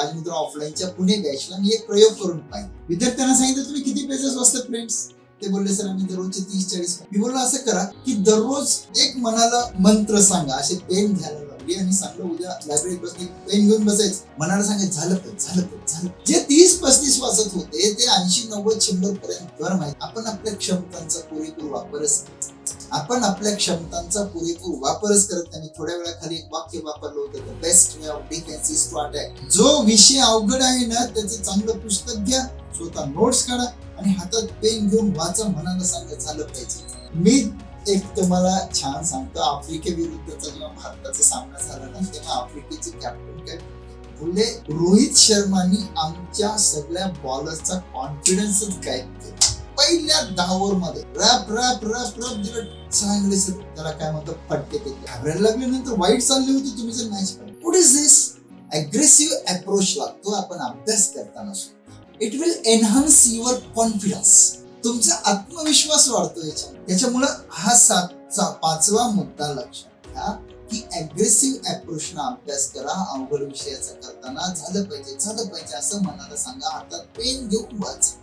राजमित्र ऑफलाईनच्या पुणे बॅचला मी एक प्रयोग करून पाहिजे विद्यार्थ्यांना सांगितलं तुम्ही किती पेजेस वाचतात फ्रेंड्स ते बोलले सर आम्ही दररोजचे तीस चाळीस मी बोललो असं करा की दररोज एक मनाला मंत्र सांगा असे पेन घ्यायला लागले आणि सांगलं उद्या लायब्ररीत बसले पेन घेऊन बसायचं. मनाला सांगायचं झालं पण झालं पण झालं जे तीस पस्तीस वाचत होते ते ऐंशी नव्वद शंभर पर्यंत माहिती. आपण आपल्या क्षमतांचा पुरेपूर वापरच आपण आपल्या क्षमतांचा पुरेपूर वापरच करत नाही. थोड्या वेळाखाली एक वाक्य वापरलं होतं best way of defence is to attack जो विषय अवघड आहे ना त्याचं चांगलं पुस्तक घ्या स्वतः नोट्स काढा आणि हातात पेन घेऊन वाचा मनाला सांगा झालं पाहिजे. मी एक तुम्हाला छान सांगतो आफ्रिकेविरुद्धचा जेव्हा भारताचा सामना झाला ना तेव्हा आफ्रिकेचे कॅप्टन काय बोलले रोहित शर्मानी आमच्या सगळ्या बॉलर्सचा कॉन्फिडन्सच गायब केला. पहिल्या दहा मध्ये. रॅप रॅप रॅप रॅप दिलं. चांगले त्याला काय म्हणतात? फटके ते. घाबरायला लागले नंतर वाईट चालले होते. तुम्ही जर match what is this aggressive approach लागतो आपण अभ्यास करताना it will enhance your confidence तुमचा आत्मविश्वास वाढतो याच्या त्याच्यामुळं हा सातचा पाचवा मुद्दा लक्षात घ्या की अग्रेसिव्ह अप्रोचना अभ्यास करा. अवघड विषयाचा करताना झालं पाहिजे. झालं पाहिजे असं मनाला सांगा. हातात पेन घेऊन वाचा.